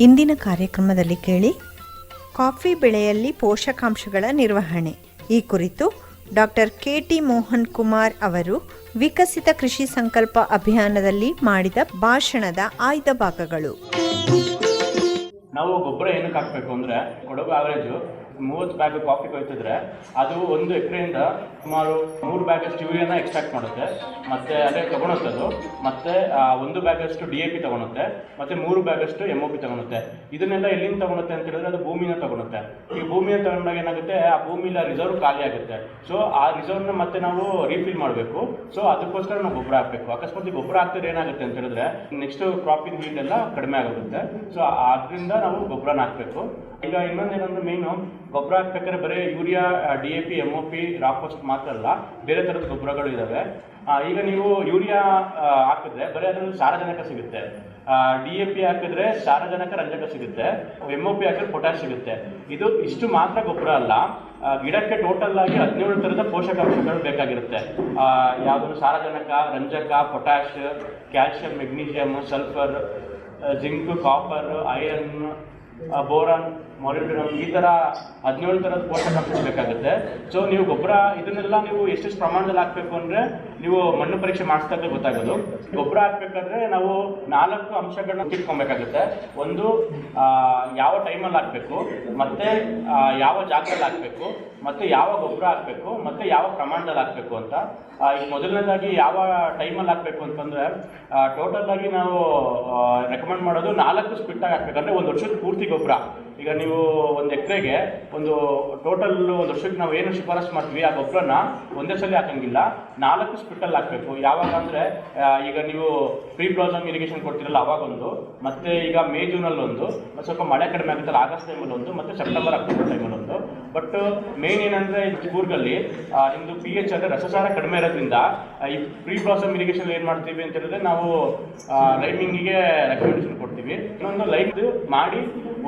ಇಂದಿನ ಕಾರ್ಯಕ್ರಮದಲ್ಲಿ ಕೇಳಿ ಕಾಫಿ ಬೆಳೆಯಲ್ಲಿ ಪೋಷಕಾಂಶಗಳ ನಿರ್ವಹಣೆ. ಈ ಕುರಿತು doctor K T Mohan Kumar ಅವರು ವಿಕಸಿತ ಕೃಷಿ ಸಂಕಲ್ಪ ಅಭಿಯಾನದಲ್ಲಿ ಮಾಡಿದ ಭಾಷಣದ ಆಯ್ದ ಭಾಗಗಳು. ನಾವು ಗೊಬ್ಬರ ಏನಕ್ಕೆ ಹಾಕಬೇಕು ಅಂದ್ರೆ ಕೊಡಗು ಆವರೇಜು ಮೂವತ್ತು ಬ್ಯಾಗ್ ಕಾಫಿ ಕೊಯ್ತಿದ್ರೆ ಅದು ಒಂದು ಎಕರೆಯಿಂದ ಸುಮಾರು ಮೂರು ಬ್ಯಾಗಷ್ಟು ಯೂರಿಯಾನ ಎಕ್ಸ್ಟ್ರಾಕ್ಟ್ ಮಾಡುತ್ತೆ. ಮತ್ತು ಅದೇ ತಗೊಳುತ್ತೆ ಅದು ಮತ್ತು ಒಂದು ಬ್ಯಾಗಷ್ಟು ಡಿ ಎ ಪಿ ತಗೊಳುತ್ತೆ. ಮತ್ತು ಮೂರು ಬ್ಯಾಗಷ್ಟು ಎಂ ಒ ಪಿ ತಗೊಳುತ್ತೆ. ಇದನ್ನೆಲ್ಲ ಎಲ್ಲಿಂದ ತಗೊಳುತ್ತೆ ಅಂತ ಹೇಳಿದ್ರೆ ಅದು ಭೂಮಿನ ತಗೊಳುತ್ತೆ. ಈ ಭೂಮಿನ ತಗೊಂಡಾಗ ಏನಾಗುತ್ತೆ? ಆ ಭೂಮಿಲಿ ಆ ರಿಸರ್ವ್ ಖಾಲಿ ಆಗುತ್ತೆ. ಸೊ ಆ ರಿಸರ್ವ್ನ ಮತ್ತೆ ನಾವು ರೀಫಿಲ್ ಮಾಡಬೇಕು. ಸೊ ಅದಕ್ಕೋಸ್ಕರ ನಾವು ಗೊಬ್ಬರ ಹಾಕಬೇಕು. ಅಕಸ್ಮಾತ್ ಗೊಬ್ಬರ ಹಾಕಿದ್ರೆ ಏನಾಗುತ್ತೆ ಅಂತ ಹೇಳಿದ್ರೆ ನೆಕ್ಸ್ಟ್ ಕ್ರಾಪಿಂಗ್ ಹೀಲ್ಡ್ ಎಲ್ಲ ಕಡಿಮೆ ಆಗುತ್ತೆ ಸೊ ಅದರಿಂದ ನಾವು ಗೊಬ್ಬರನ ಹಾಕಬೇಕು. ಈಗ ಇನ್ನೊಂದೇನಂದ್ರೆ ಮೇನು ಗೊಬ್ಬರ ಹಾಕ್ಬೇಕಾದ್ರೆ ಬರೀ urea D A P M O P ರಾಕೋಸ್ಟ್ ಮಾತ್ರ ಅಲ್ಲ, ಬೇರೆ ಥರದ ಗೊಬ್ಬರಗಳು ಇದ್ದಾವೆ ಈಗ ನೀವು ಯೂರಿಯಾ ಹಾಕಿದ್ರೆ ಬರೀ ಅದರಲ್ಲಿ ಸಾರಜನಕ ಸಿಗುತ್ತೆ. ಡಿ ಎ ಪಿ ಹಾಕಿದ್ರೆ ಸಾರಜನಕ, ರಂಜಕ ಸಿಗುತ್ತೆ. ಎಂ ಒ ಪಿ ಹಾಕಿದ್ರೆ ಪೊಟ್ಯಾಶ್ ಸಿಗುತ್ತೆ. ಇದು ಇಷ್ಟು ಮಾತ್ರ ಗೊಬ್ಬರ ಅಲ್ಲ. ಗಿಡಕ್ಕೆ ಟೋಟಲ್ ಆಗಿ ಹದಿನೇಳು ಥರದ ಪೋಷಕಾಂಶಗಳು ಬೇಕಾಗಿರುತ್ತೆ. ಯಾವುದಾದ್ರು ಸಾರಜನಕ, ರಂಜಕ potash calcium magnesium sulphur zinc copper iron boron molybdenum ಈ ಥರ ಹದಿನೇಳು ಥರದ ಪೋಷಕಾಂಶ ಬೇಕಾಗುತ್ತೆ ಸೊ ನೀವು ಗೊಬ್ಬರ, ಇದನ್ನೆಲ್ಲ ನೀವು ಎಷ್ಟೆಷ್ಟು ಪ್ರಮಾಣದಲ್ಲಿ ಹಾಕ್ಬೇಕು ಅಂದರೆ ನೀವು ಮಣ್ಣು ಪರೀಕ್ಷೆ ಮಾಡಿಸಿದಾಗ ಗೊತ್ತಾಗೋದು. ಗೊಬ್ಬರ ಹಾಕ್ಬೇಕಾದ್ರೆ ನಾವು ನಾಲ್ಕು ಅಂಶಗಳನ್ನ ತಿಳ್ಕೊಬೇಕಾಗುತ್ತೆ. ಒಂದು ಯಾವ ಟೈಮಲ್ಲಿ ಹಾಕಬೇಕು, ಮತ್ತು ಯಾವ ಜಾಗದಲ್ಲಿ ಹಾಕಬೇಕು, ಮತ್ತು ಯಾವ ಗೊಬ್ಬರ ಹಾಕಬೇಕು, ಮತ್ತು ಯಾವ ಪ್ರಮಾಣದಲ್ಲಿ ಹಾಕಬೇಕು ಅಂತ. ಈಗ ಮೊದಲನೇದಾಗಿ ಯಾವ ಟೈಮಲ್ಲಿ ಹಾಕಬೇಕು ಅಂತಂದರೆ ಟೋಟಲ್ ಆಗಿ ನಾವು ರೆಕಮೆಂಡ್ ಮಾಡೋದು ನಾಲ್ಕು ಸ್ಪಿಟ್ಟಾಗಿ ಹಾಕ್ಬೇಕಂದ್ರೆ ಒಂದು ವರ್ಷದ ಪೂರ್ತಿ ಗೊಬ್ಬರ. ಈಗ ನೀವು ಒಂದು ಎಕರೆಗೆ ಒಂದು ಟೋಟಲ್ ಒಂದು ವರ್ಷಕ್ಕೆ ನಾವು ಏನು ಶಿಫಾರಸು ಮಾಡ್ತೀವಿ ಆ ಗೊಬ್ಬರನ ಒಂದೇ ಸಲ ಹಾಕಂಗಿಲ್ಲ, ನಾಲ್ಕು ಸ್ಪಿಟಲ್ ಹಾಕಬೇಕು. ಯಾವಾಗ ಅಂದರೆ ಈಗ ನೀವು ಪ್ರೀ ಬ್ಲಾಸಮ್ ಇರಿಗೇಷನ್ ಕೊಡ್ತೀರಲ್ಲ ಅವಾಗೊಂದು, ಮತ್ತೆ ಈಗ ಮೇ ಜೂನಲ್ಲಿ ಒಂದು, ಮತ್ತು ಸ್ವಲ್ಪ ಮಳೆ ಕಡಿಮೆ ಆಗುತ್ತಲ್ಲ ಆಗಸ್ಟ್ ಟೈಮಲ್ಲಿ ಒಂದು, ಮತ್ತು ಸೆಪ್ಟೆಂಬರ್, ಅಕ್ಟೋಬರ್ ಟೈಮಲ್ಲಿ ಒಂದು. ಬಟ್ ಮೇನ್ ಏನಂದರೆ ಕೂರ್ಗಲ್ಲಿ ನಿಮ್ಮದು ಪಿ ಎಚ್ ಅಂದರೆ ರಸಸಾರ ಕಡಿಮೆ ಇರೋದ್ರಿಂದ ಈ ಪ್ರೀ ಬ್ಲಾಸಮ್ ಇರಿಗೇಷನ್ ಏನು ಮಾಡ್ತೀವಿ ಅಂತ ಹೇಳಿದ್ರೆ ನಾವು ಲೈಮಿಂಗಿಗೆ ರೆಕಮೆಂಡೇಶನ್ ಕೊಡ್ತೀವಿ. ಇನ್ನೊಂದು ಲೈಟ್ ಮಾಡಿ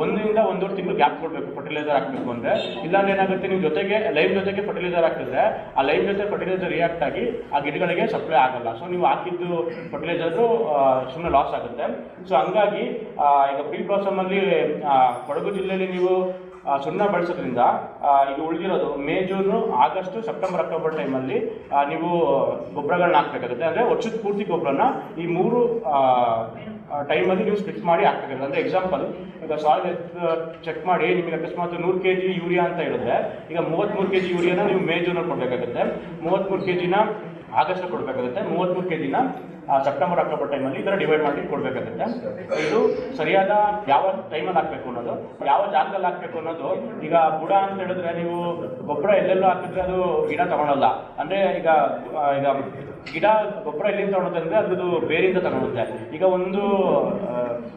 ಒಂದರಿಂದ ಒಂದೂವರೆ ತಿಂಗಳು ಗ್ಯಾಪ್ ಕೊಡಬೇಕು ಫರ್ಟಿಲೈಸರ್ ಹಾಕಬೇಕು ಅಂದರೆ. ಇಲ್ಲಾಂದ್ರೆ ಏನಾಗುತ್ತೆ, ನೀವು ಜೊತೆಗೆ ಲೈಫ್ ಜೊತೆಗೆ ಫರ್ಟಿಲೈಸರ್ ಹಾಕಿದ್ರೆ, ಆ ಲೈಫ್ ಜೊತೆ ಫರ್ಟಿಲೈಸರ್ ರಿಯಾಕ್ಟ್ ಆಗಿ ಆ ಗಿಡಗಳಿಗೆ ಸಪ್ಲೈ ಆಗಲ್ಲ. ಸೊ ನೀವು ಹಾಕಿದ್ದು ಫರ್ಟಿಲೈಸರು ಸುಮ್ಮನೆ ಲಾಸ್ ಆಗುತ್ತೆ. ಸೊ ಹಂಗಾಗಿ ಈಗ ಪ್ರೀ ಬ್ಲಾಸಮಲ್ಲಿ ಕೊಡಗು ಜಿಲ್ಲೆಯಲ್ಲಿ ನೀವು ಸುಣ್ಣ ಬಳಸೋದ್ರಿಂದ ಇದು ಉಳಿದಿರೋದು May, June, August, September, October ಟೈಮಲ್ಲಿ ನೀವು ಗೊಬ್ಬರಗಳನ್ನ ಹಾಕ್ಬೇಕಾಗುತ್ತೆ. ಅಂದರೆ ವರ್ಷದ ಪೂರ್ತಿ ಗೊಬ್ಬರನ ಈ ಮೂರು ಟೈಮಲ್ಲಿ ನೀವು ಸ್ಪ್ಲಿಟ್ ಮಾಡಿ ಹಾಕ್ಬೇಕಾಗುತ್ತೆ. ಅಂದರೆ ಎಕ್ಸಾಂಪಲ್ ಈಗ ಸಾಯಿಲ್ ಚೆಕ್ ಮಾಡಿ, ನಿಮಗೆ ಅಕಸ್ಮಾತ್ ನೂರು ಕೆ ಜಿ ಯೂರಿಯಾ ಅಂತ ಹೇಳಿದ್ರೆ, ಈಗ ಮೂವತ್ತ್ಮೂರು ಕೆ ಜಿ ಯೂರಿಯಾನ ನೀವು ಮೇ ಜೂನಲ್ಲಿ ಕೊಡಬೇಕಾಗುತ್ತೆ. ಮೂವತ್ತ್ಮೂರು ಕೆ ಜಿನ ಆಗಸ್ಟ್ ಕೊಡಬೇಕಾಗುತ್ತೆ. ಮೂವತ್ತ್ಮೂರು ಕೆ ಜಿನ ಸೆಪ್ಟೆಂಬರ್ ಅಕ್ಟೋಬರ್ ಟೈಮಲ್ಲಿ ಇದರ ಡಿವೈಡ್ ಮಾಡಿ ಕೊಡಬೇಕಾಗುತ್ತೆ. ಇದು ಸರಿಯಾದ ಯಾವ ಟೈಮಲ್ಲಿ ಹಾಕಬೇಕು ಅನ್ನೋದು ಯಾವ ಜಾಗದಲ್ಲಿ ಹಾಕಬೇಕು ಅನ್ನೋದು ಈಗ ಬುಡ ಅಂತ ಹೇಳಿದ್ರೆ ನೀವು ಗೊಬ್ಬರ ಎಲ್ಲೆಲ್ಲೋ ಹಾಕಿದ್ರೆ ಅದು ಗಿಡ ತಗೊಳಲ್ಲ. ಅಂದ್ರೆ ಈಗ ಈಗ ಗಿಡ ಗೊಬ್ಬರ ಎಲ್ಲಿಂದ ತಗೊಳುತ್ತೆ ಅಂದ್ರೆ ಅದ್ರದ್ದು ಬೇರಿಂದ ತಗೊಳುತ್ತೆ. ಈಗ ಒಂದು ಆ,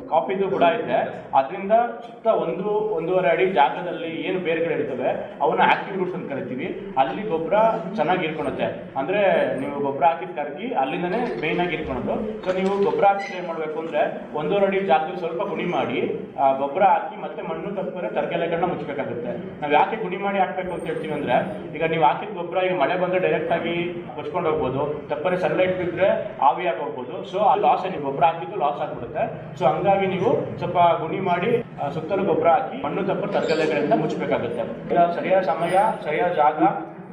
ಕಾಫಿದು ಬುಡ ಇದೆ. ಅದರಿಂದ ಸುತ್ತ ಒಂದು ಒಂದೂವರೆ ಅಡಿ ಜಾಗದಲ್ಲಿ ಏನು ಬೇರೆಗಳು ಇರ್ತವೆ ಅವನ್ನ ಆಕ್ಟಿವ್ ರೂಟ್ಸ್ ಅಂತ ಕರಿತೀವಿ. ಅಲ್ಲಿ ಗೊಬ್ಬರ ಚೆನ್ನಾಗಿ ಇರ್ಕೊಳುತ್ತೆ ಅಂದ್ರೆ ನೀವು ಗೊಬ್ಬರ ಹಾಕಿದ ಕರಗಿ ಅಲ್ಲಿಂದನೇ ಮೇಯ್ನ್ ಇರ್ಕೊಳೋದು ಸೊ ನೀವು ಗೊಬ್ಬರ ಹಾಕಿ ಏನ್ ಮಾಡ್ಬೇಕು ಅಂದ್ರೆ ಒಂದೂವರೆ ಅಡಿ ಜಾಗದಲ್ಲಿ ಸ್ವಲ್ಪ ಗುಣಿ ಮಾಡಿ ಆ, ಗೊಬ್ಬರ ಹಾಕಿ ಮತ್ತೆ ಮಣ್ಣು ತಪ್ಪಿದ್ರೆ ತರಕಾರಿಗಳನ್ನ ಮುಚ್ಚಬೇಕಾಗುತ್ತೆ ನಾವು ಯಾಕೆ ಗುಣಿ ಮಾಡಿ ಹಾಕ್ಬೇಕು ಅಂತ ಹೇಳ್ತೀವಿ ಅಂದ್ರೆ ಈಗ ನೀವು ಹಾಕಿದ ಗೊಬ್ಬರ ಈಗ ಮಳೆ ಬಂದ್ರೆ ಡೈರೆಕ್ಟ್ ಆಗಿ ಕೊಚ್ಕೊಂಡು ಹೋಗ್ಬೋದು. ತಪ್ಪರೆ ಸನ್ಲೈಟ್ ಬಿದ್ದರೆ ಆವಿಯಾಗಿ ಹೋಗ್ಬೋದು. ಸೊ ಆ ಲಾಸ್ ನೀವು ಗೊಬ್ಬರ ಹಾಕಿದ್ದು ಲಾಸ್ ಆಗ್ಬಿಡುತ್ತೆ. ಸೊ ಹಂಗಾಗಿ ನೀವು ಸ್ವಲ್ಪ ಗುಣಿ ಮಾಡಿ ಸುತ್ತಲೂ ಗೊಬ್ಬರ ಹಾಕಿ ಮಣ್ಣು ತಪ್ಪು ತರಕಾರಿಗಳಿಂದ ಮುಚ್ಚಬೇಕಾಗುತ್ತೆ ಸರಿಯಾದ ಸಮಯ ಸರಿಯಾದ ಜಾಗ